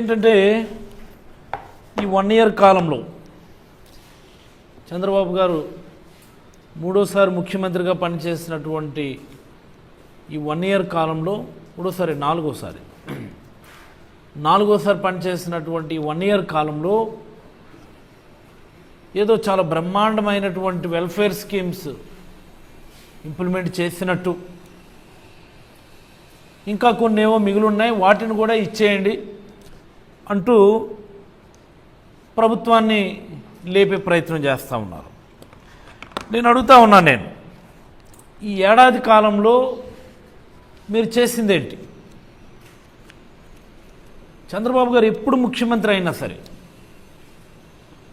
ఏంటంటే ఈ one year కాలంలో చంద్రబాబు గారు మూడోసారి ముఖ్యమంత్రిగా పనిచేసినటువంటి ఈ వన్ ఇయర్ కాలంలో మూడోసారి నాలుగోసారి. నాలుగోసారి పనిచేసినటువంటి వన్ ఇయర్ కాలంలో ఏదో చాలా బ్రహ్మాండమైనటువంటి వెల్ఫేర్ స్కీమ్స్ ఇంప్లిమెంట్ చేసినట్టు. ఇంకా కొన్ని ఏవో మిగిలి ఉన్నాయి వాటిని కూడా ఇచ్చేయండి. అంటూ ప్రభుత్వాన్ని లేపే ప్రయత్నం చేస్తూ ఉన్నారు. నేను అడుగుతా ఉన్నాను నేను ఈ ఏడాది కాలంలో మీరు చేసిందేంటి? చంద్రబాబు గారు ఎప్పుడు ముఖ్యమంత్రి అయినా సరే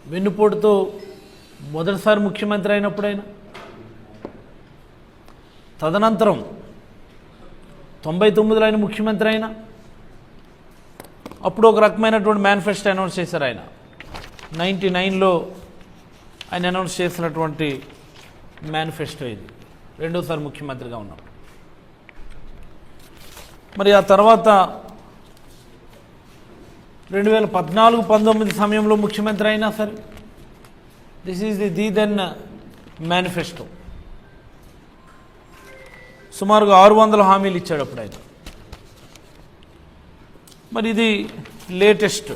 వెన్నుపోటుతో మొదటిసారి ముఖ్యమంత్రి అయినప్పుడైనా తదనంతరం తొంభై తొమ్మిదిలో ఆయన ముఖ్యమంత్రి అయినా అప్పుడు ఒక రకమైనటువంటి మేనిఫెస్టో అనౌన్స్ చేశారు ఆయన. నైంటీ నైన్లో ఆయన అనౌన్స్ చేసినటువంటి మేనిఫెస్టో ఇది. రెండోసారి ముఖ్యమంత్రిగా ఉన్నప్పుడు మరి ఆ తర్వాత రెండు వేల పద్నాలుగు పంతొమ్మిది సమయంలో ముఖ్యమంత్రి అయినా సరే this is the the then manifesto సుమారుగా ఆరు వందల హామీలు ఇచ్చాడు అప్పుడు ఆయన. మరి ఇది లేటెస్ట్.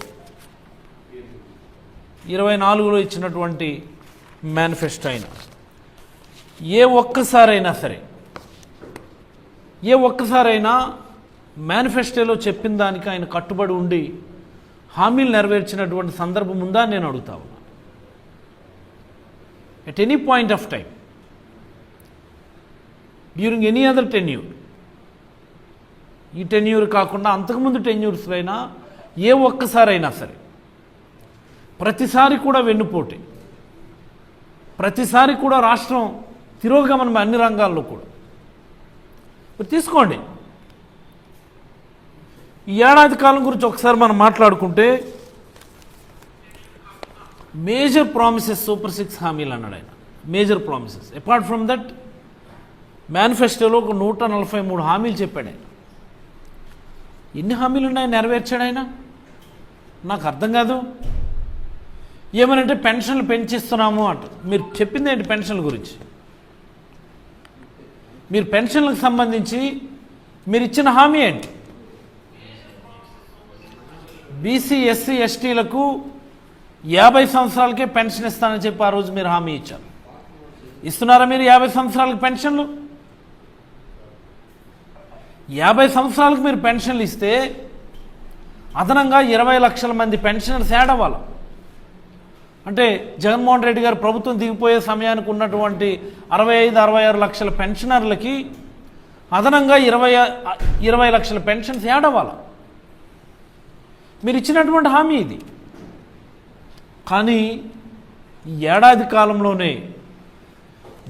ఇరవై నాలుగులో ఇచ్చినటువంటి మేనిఫెస్టో అయినా. ఏ ఒక్కసారైనా సరే ఏ ఒక్కసారైనా మేనిఫెస్టోలో చెప్పిన దానికి ఆయన కట్టుబడి ఉండి హామీలు నెరవేర్చినటువంటి సందర్భం ఉందా అని నేను అడుగుతా ఉన్నా. At any point of time during any other tenure ఈ టెన్యూర్ కాకుండా అంతకుముందు టెన్యూర్స్లో అయినా ఏ ఒక్కసారైనా సరే ప్రతిసారి కూడా వెన్నుపోటే. ప్రతిసారి కూడా రాష్ట్రం తిరోగమనం అన్ని రంగాల్లో కూడా. మరి తీసుకోండి. ఈ ఏడాది కాలం గురించి ఒకసారి మనం మాట్లాడుకుంటే మేజర్ ప్రామిసెస్ సూపర్ సిక్స్ హామీలు అన్నాడు ఆయన. Major promises. Apart from that మేనిఫెస్టోలో ఒక నూట నలభై మూడు హామీలు చెప్పాడు ఆయన. ఎన్ని హామీలు ఉన్నాయి నెరవేర్చాడు ఆయన? నాకు అర్థం కాదు. ఏమనంటే పెన్షన్లు పెంచిస్తున్నాము అంట. మీరు చెప్పింది ఏంటి పెన్షన్ల గురించి? మీరు పెన్షన్లకు సంబంధించి మీరు ఇచ్చిన హామీ ఏంటి? బీసీ ఎస్సీ ఎస్టీలకు యాభై సంవత్సరాలకే పెన్షన్ ఇస్తానని చెప్పి ఆ రోజు మీరు హామీ ఇచ్చారు. ఇస్తున్నారా మీరు యాభై సంవత్సరాలకు పెన్షన్లు? యాభై సంవత్సరాలకు మీరు పెన్షన్లు ఇస్తే అదనంగా ఇరవై లక్షల మంది పెన్షనర్స్ యాడ్ అవ్వాలి. అంటే జగన్మోహన్ రెడ్డి గారు ప్రభుత్వం దిగిపోయే సమయానికి ఉన్నటువంటి అరవై ఐదు అరవై ఆరు లక్షల పెన్షనర్లకి అదనంగా ఇరవై ఇరవై లక్షల పెన్షన్స్ యాడ్ అవ్వాలి. మీరు ఇచ్చినటువంటి హామీ ఇది. కానీ ఏడాది కాలంలోనే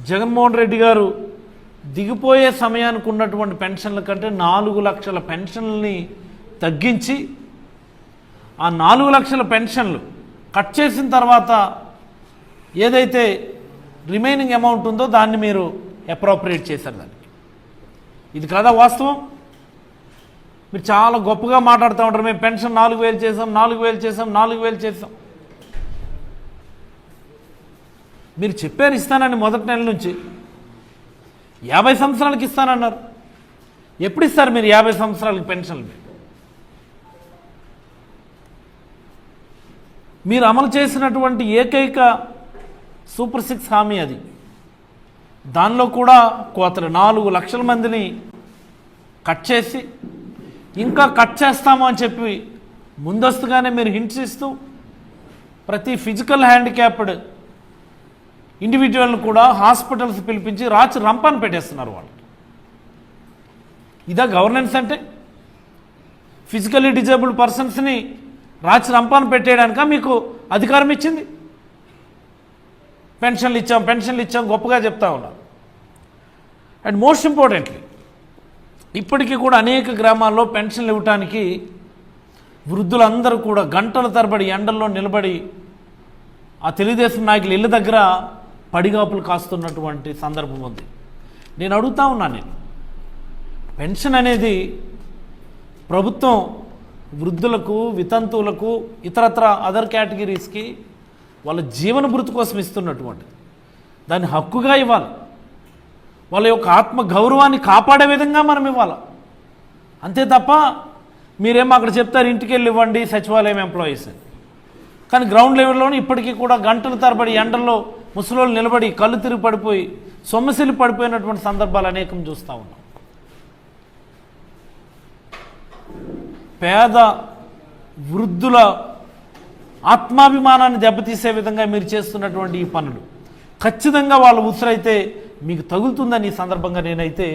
జగన్మోహన్ రెడ్డి గారు దిగిపోయే సమయానికి ఉన్నటువంటి పెన్షన్ల కంటే నాలుగు లక్షల పెన్షన్లని తగ్గించి ఆ నాలుగు లక్షల పెన్షన్లు కట్ చేసిన తర్వాత ఏదైతే రిమైనింగ్ అమౌంట్ ఉందో దాన్ని మీరు అప్రోప్రియేట్ చేశారు దానికి. ఇది కదా వాస్తవం? మీరు చాలా గొప్పగా మాట్లాడుతూ ఉంటారు మేము పెన్షన్ నాలుగు వేలు చేసాం నాలుగు వేలు చేసాం నాలుగు వేలు చేసాం మీరు చెప్పారు ఇస్తానని మొదటి నెల నుంచి. యాభై సంవత్సరాలకి ఇస్తానన్నారు. ఎప్పుడు ఇస్తారు మీరు యాభై సంవత్సరాలకి పెన్షన్లు మీరు అమలు చేసినటువంటి ఏకైక సూపర్ సిక్స్ హామీ అది. దానిలో కూడా కోతలు నాలుగు లక్షల మందిని కట్ చేసి ఇంకా కట్ చేస్తాము అని చెప్పి ముందస్తుగానే మీరు హింట్స్ ఇస్తూ ప్రతి ఫిజికల్ హ్యాండిక్యాప్డ్ ఇండివిజువల్ని కూడా హాస్పిటల్స్ పిలిపించి రాచి రంపాన్ని పెట్టేస్తున్నారు వాళ్ళు. ఇదా గవర్నెన్స్ అంటే? ఫిజికల్లీ డిజేబుల్డ్ పర్సన్స్ని రాచి రంపాన్ని పెట్టేయడానిక మీకు అధికారం ఇచ్చింది? పెన్షన్లు ఇచ్చాం పెన్షన్లు ఇచ్చాం గొప్పగా చెప్తా ఉన్నారు అండ్ మోస్ట్ ఇంపార్టెంట్లీ ఇప్పటికీ కూడా అనేక గ్రామాల్లో పెన్షన్లు ఇవ్వటానికి వృద్ధులందరూ కూడా గంటల తరబడి ఎండల్లో నిలబడి ఆ తెలుగుదేశం నాయకులు ఇళ్ళ దగ్గర పడిగాపులు కాస్తున్నటువంటి సందర్భం ఉంది. నేను అడుగుతా ఉన్నాను నేను. పెన్షన్ అనేది ప్రభుత్వం వృద్ధులకు వితంతువులకు ఇతరత్ర అదర్ కేటగిరీస్కి వాళ్ళ జీవన భృతి కోసం ఇస్తున్నటువంటి. దాన్ని హక్కుగా ఇవ్వాలి. వాళ్ళ యొక్క ఆత్మ గౌరవాన్ని కాపాడే విధంగా మనం ఇవ్వాలి. అంతే తప్ప మీరేమో అక్కడ చెప్తారు ఇంటికి వెళ్ళి ఇవ్వండి సచివాలయం ఎంప్లాయీస్ అని. కానీ గ్రౌండ్ లెవెల్లోనే ఇప్పటికీ కూడా గంటల తరబడి ఎండల్లో ముసలోళ్ళు నిలబడి కళ్ళు తిరిగి పడిపోయి సొమ్మసిల్లి పడిపోయినటువంటి సందర్భాలు అనేకం చూస్తూ ఉన్నాం. పేద వృద్ధుల ఆత్మాభిమానాన్ని దెబ్బతీసే విధంగా మీరు చేస్తున్నటువంటి ఈ పనులు ఖచ్చితంగా వాళ్ళ ఉసురైతే మీకు తగులుతుందని ఈ సందర్భంగా నేనైతే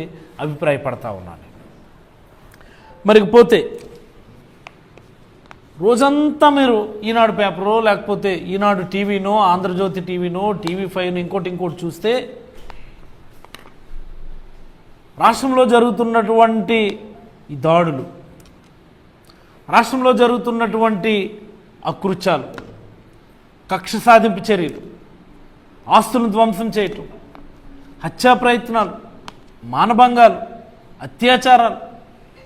అభిప్రాయపడతా ఉన్నాను. మరి పోతే రోజంతా మీరు ఈనాడు పేపరో లేకపోతే ఈనాడు టీవీనో ఆంధ్రజ్యోతి టీవీనో టీవీ ఫైవ్ ఇంకోటి ఇంకోటి చూస్తే రాష్ట్రంలో జరుగుతున్నటువంటి ఈ దాడులు రాష్ట్రంలో జరుగుతున్నటువంటి అకృత్యాలు కక్ష సాధింపు చర్యలు ఆస్తులను ధ్వంసం చేయటం హత్యా ప్రయత్నాలు మానభంగాలు అత్యాచారాలు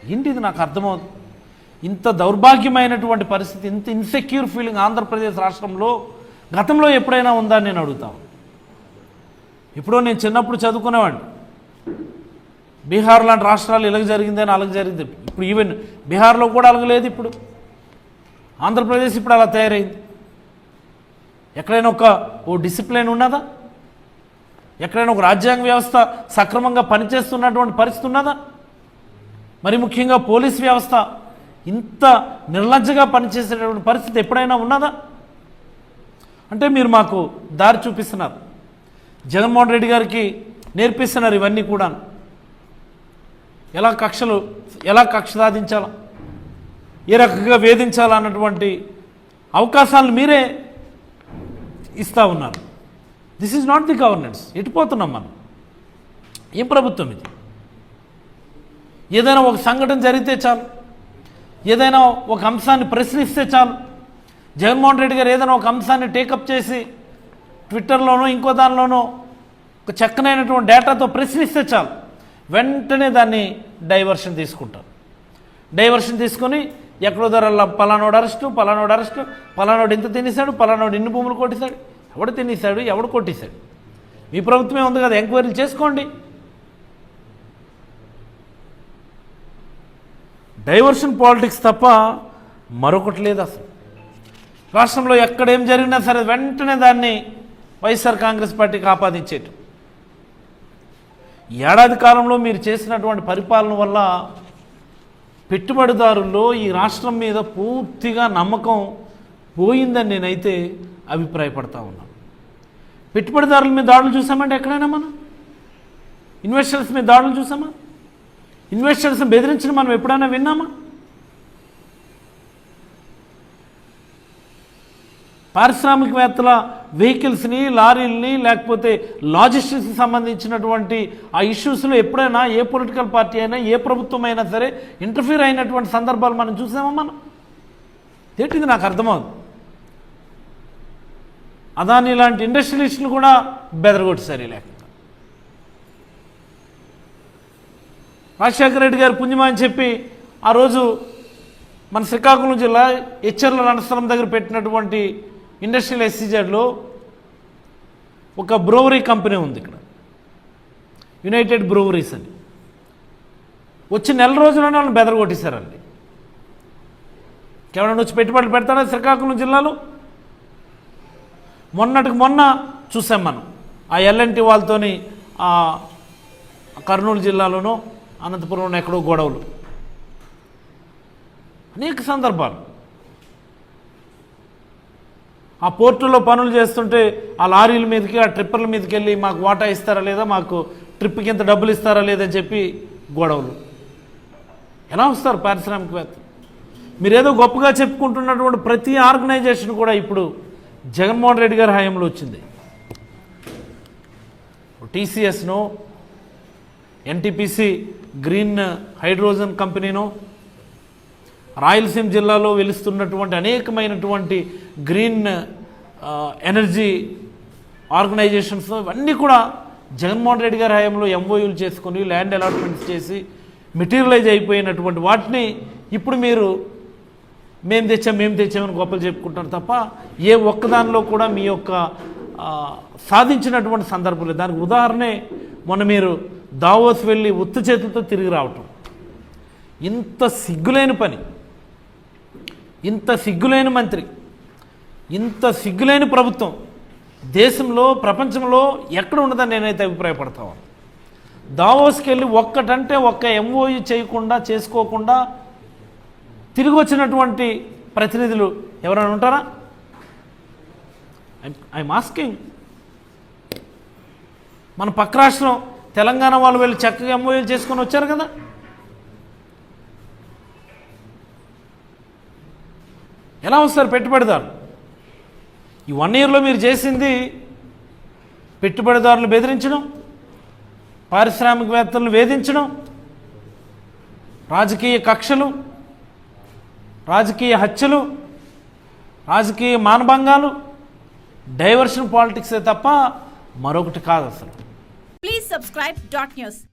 ఏంటిది నాకు అర్థమవుతుంది ఇంత దౌర్భాగ్యమైనటువంటి పరిస్థితి ఇంత ఇన్సెక్యూర్ ఫీలింగ్ ఆంధ్రప్రదేశ్ రాష్ట్రంలో గతంలో ఎప్పుడైనా ఉందా అని నేను అడుగుతాను ఎప్పుడో నేను చిన్నప్పుడు చదువుకునేవాడిని. బీహార్ లాంటి రాష్ట్రాలు ఇలాగ జరిగిందని అలాగ జరిగింది. ఇప్పుడు ఈవెన్ బీహార్లో కూడా అలగలేదు ఇప్పుడు. ఆంధ్రప్రదేశ్ ఇప్పుడు అలా తయారైంది. ఎక్కడైనా ఒక ఓ డిసిప్లిన్ ఉన్నదా? ఎక్కడైనా ఒక రాజ్యాంగ వ్యవస్థ సక్రమంగా పనిచేస్తున్నటువంటి పరిస్థితి ఉన్నదా? మరి ముఖ్యంగా పోలీస్ వ్యవస్థ. ఇంత నిర్లజ్జగా పనిచేసేటటువంటి పరిస్థితి ఎప్పుడైనా ఉన్నదా? అంటే మీరు మాకు దారి చూపిస్తున్నారు. జగన్మోహన్ రెడ్డి గారికి నేర్పిస్తున్నారు ఇవన్నీ కూడా ఎలా కక్షలు ఎలా కక్ష సాధించాలా? ఏ రకంగా వేధించాలా అన్నటువంటి అవకాశాలను మీరే ఇస్తూ ఉన్నారు. This is not the governance ఎటుపోతున్నాం మనం? ఏం ప్రభుత్వం ఇది? ఏదైనా ఒక సంఘటన జరిగితే చాలు. ఏదైనా ఒక అంశాన్ని ప్రశ్నిస్తే చాలు. జగన్మోహన్ రెడ్డి గారు ఏదైనా ఒక అంశాన్ని టేకప్ చేసి ట్విట్టర్లోనో ఇంకో దానిలోనో ఒక చక్కనైనటువంటి డేటాతో ప్రశ్నిస్తే చాలు. వెంటనే దాన్ని డైవర్షన్ తీసుకుంటారు. డైవర్షన్ తీసుకొని ఎక్కడో ధరల్లో పలానోడు అరెస్టు పలానోడు అరెస్టు పలానోడు ఇంత తినేశాడు పలానోడు ఇన్ని భూములు కొట్టేశాడు ఎవడు తినేశాడు ఎవడు కొట్టేశాడు. మీ ప్రభుత్వమే ఉంది కదా ఎంక్వైరీలు చేసుకోండి. డైవర్షన్ పాలిటిక్స్ తప్ప మరొకటి లేదు అసలు. రాష్ట్రంలో ఎక్కడేం జరిగినా సరే వెంటనే దాన్ని వైఎస్ఆర్ కాంగ్రెస్ పార్టీకి ఆపాదించేటు ఏడాది కాలంలో మీరు చేసినటువంటి పరిపాలన వల్ల పెట్టుబడిదారుల్లో ఈ రాష్ట్రం మీద పూర్తిగా నమ్మకం పోయిందని నేనైతే అభిప్రాయపడతా ఉన్నాను పెట్టుబడిదారుల మీద దాడులు చూసామంటే ఎక్కడైనా మనం? ఇన్వెస్టర్స్ మీద దాడులు చూసామా? ఇన్వెస్టర్స్ బెదిరించిన మనం ఎప్పుడైనా విన్నామా? పారిశ్రామికవేత్తల వెహికల్స్ని లారీల్ని లేకపోతే లాజిస్టిక్స్కి సంబంధించినటువంటి ఆ ఇష్యూస్లో ఎప్పుడైనా ఏ పొలిటికల్ పార్టీ అయినా ఏ ప్రభుత్వం అయినా సరే ఇంటర్ఫీర్ అయినటువంటి సందర్భాలు మనం చూసామా మనం? ఏంటిది నాకు అర్థమవుతుంది అదాని ఇలాంటి ఇండస్ట్రియలిస్టులు కూడా బెదరగొట్టేశారు ఈ లేఖ. రాజశేఖర రెడ్డి గారు పుణ్యమా అని చెప్పి ఆ రోజు మన శ్రీకాకుళం జిల్లా హెచ్ఎర్ల రణస్థలం దగ్గర పెట్టినటువంటి ఇండస్ట్రియల్ ఎస్సీజెడ్లో ఒక బ్రోవరీ కంపెనీ ఉంది ఇక్కడ. యునైటెడ్ బ్రోవరీస్ అని. వచ్చి నెల రోజులనే వాళ్ళని బెదరగొట్టేశారండి. కేవలం వచ్చి పెట్టుబడులు పెడతారా శ్రీకాకుళం జిల్లాలో? మొన్నటికి మొన్న చూసాం మనం. ఆ ఎల్ఎన్టీ వాళ్ళతోని ఆ కర్నూలు జిల్లాలోనూ అనంతపురంలో ఎక్కడో గొడవలు. అనేక సందర్భాలు. ఆ పోర్టులో పనులు చేస్తుంటే ఆ లారీల మీదకి ఆ ట్రిప్పర్ల మీదకి వెళ్ళి మాకు వాటా ఇస్తారా లేదా మాకు ట్రిప్కి ఇంత డబ్బులు ఇస్తారా లేదని చెప్పి గొడవలు. ఎలా వస్తారు పారిశ్రామికవేత్తలు మీరేదో గొప్పగా చెప్పుకుంటున్నటువంటి ప్రతి ఆర్గనైజేషన్ కూడా ఇప్పుడు జగన్మోహన్ రెడ్డి గారి హయాంలో వచ్చింది. టీసీఎస్ను ఎన్టీపీసీ గ్రీన్ హైడ్రోజన్ కంపెనీను రాయలసీమ జిల్లాలో వెలుస్తున్నటువంటి అనేకమైనటువంటి గ్రీన్ ఎనర్జీ ఆర్గనైజేషన్స్ ఇవన్నీ కూడా జగన్మోహన్ రెడ్డి గారి హయాంలో ఎంఓయూలు చేసుకొని ల్యాండ్ అలాట్మెంట్స్ చేసి మెటీరియలైజ్ అయిపోయినటువంటి వాటిని ఇప్పుడు మీరు మేము తెచ్చాం మేము తెచ్చామని గొప్పలు చెప్పుకుంటారు తప్ప ఏ ఒక్కదానిలో కూడా మీ యొక్క సాధించినటువంటి సందర్భం లేదు. దానికి ఉదాహరణే మొన్న మీరు దావోస్ వెళ్ళి ఉత్త చేతులతో తిరిగి రావటం. ఇంత సిగ్గులేని పని. ఇంత సిగ్గులేని మంత్రి. ఇంత సిగ్గులేని ప్రభుత్వం. దేశంలో ప్రపంచంలో ఎక్కడ ఉండదని నేనైతే అభిప్రాయపడతాను దావోస్కి వెళ్ళి ఒక్కటంటే ఒక్క ఎంఓయు చేయకుండా చేసుకోకుండా తిరిగి వచ్చినటువంటి ప్రతినిధులు ఎవరైనా ఉంటారా? ఐఎమ్ ఆస్కింగ్ మన పక్క రాష్ట్రం తెలంగాణ వాళ్ళు వెళ్ళి చక్కగా ఎంఓయూలు చేసుకొని వచ్చారు కదా. ఎలా వస్తారు పెట్టుబడిదారు ఈ వన్ ఇయర్లో మీరు చేసింది పెట్టుబడిదారులు బెదిరించడం పారిశ్రామికవేత్తలను వేధించడం రాజకీయ కక్షలు రాజకీయ హత్యలు రాజకీయ మానభంగాలు డైవర్షన్ పాలిటిక్సే తప్ప మరొకటి కాదు అసలు. Subscribe dot news.